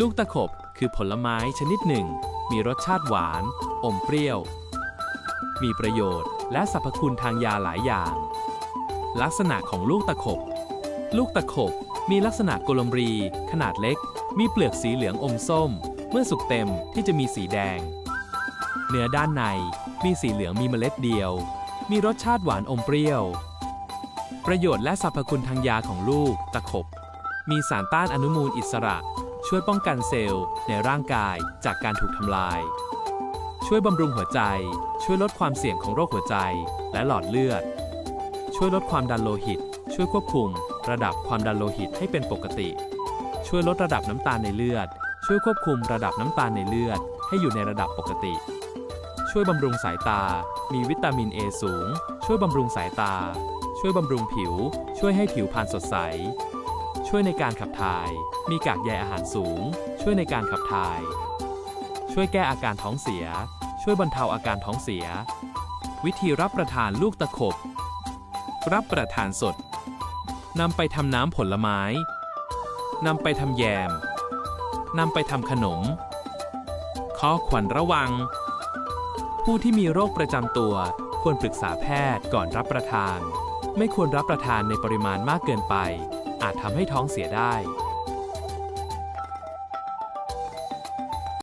ลูกตะขบคือผลไม้ชนิดหนึ่ง มีรสชาติหวาน อมเปรี้ยว มีประโยชน์และสรรพคุณทางยาหลายอย่าง ลักษณะของลูกตะขบ ลูกตะขบมีลักษณะกลมรี ขนาดเล็ก มีเปลือกสีเหลืองอมส้ม เมื่อสุกเต็มที่จะมีสีแดง เนื้อด้านในมีสีเหลืองมีเมล็ดเดียว มีรสชาติหวานอมเปรี้ยว ประโยชน์และสรรพคุณทางยาของลูกตะขบ มีสารต้านอนุมูลอิสระ ช่วยป้องกันเซลล์ในร่างกายจากการถูกทำลาย ช่วยบำรุงหัวใจ ช่วยลดความเสี่ยงของโรคหัวใจ และหลอดเลือด ช่วยลดความดันโลหิต ช่วยควบคุม ระดับความดันโลหิตให้เป็นปกติ ช่วยลดระดับน้ำตาลในเลือด ช่วยควบคุมระดับน้ำตาลในเลือด ให้อยู่ในระดับปกติ ช่วยบำรุงสายตา มีวิตามิน A สูง ช่วยบำรุงสายตา ช่วยบำรุงผิว ช่วยให้ผิวพรรณสดใส ช่วยในการขับถ่าย มีกากใยอาหารสูง ช่วยในการขับถ่าย ช่วยแก้อาการท้องเสีย ช่วยบรรเทาอาการท้องเสีย วิธีรับประทานลูกตะขบ รับประทานสดนำไปทำน้ำผลไม้นำไปทำแยมนำไปทำขนม ข้อควรระวัง ผู้ที่มีโรคประจำตัวควรปรึกษาแพทย์ก่อนรับประทาน ไม่ควรรับประทานในปริมาณมากเกินไป อาจทำให้ท้องเสียได้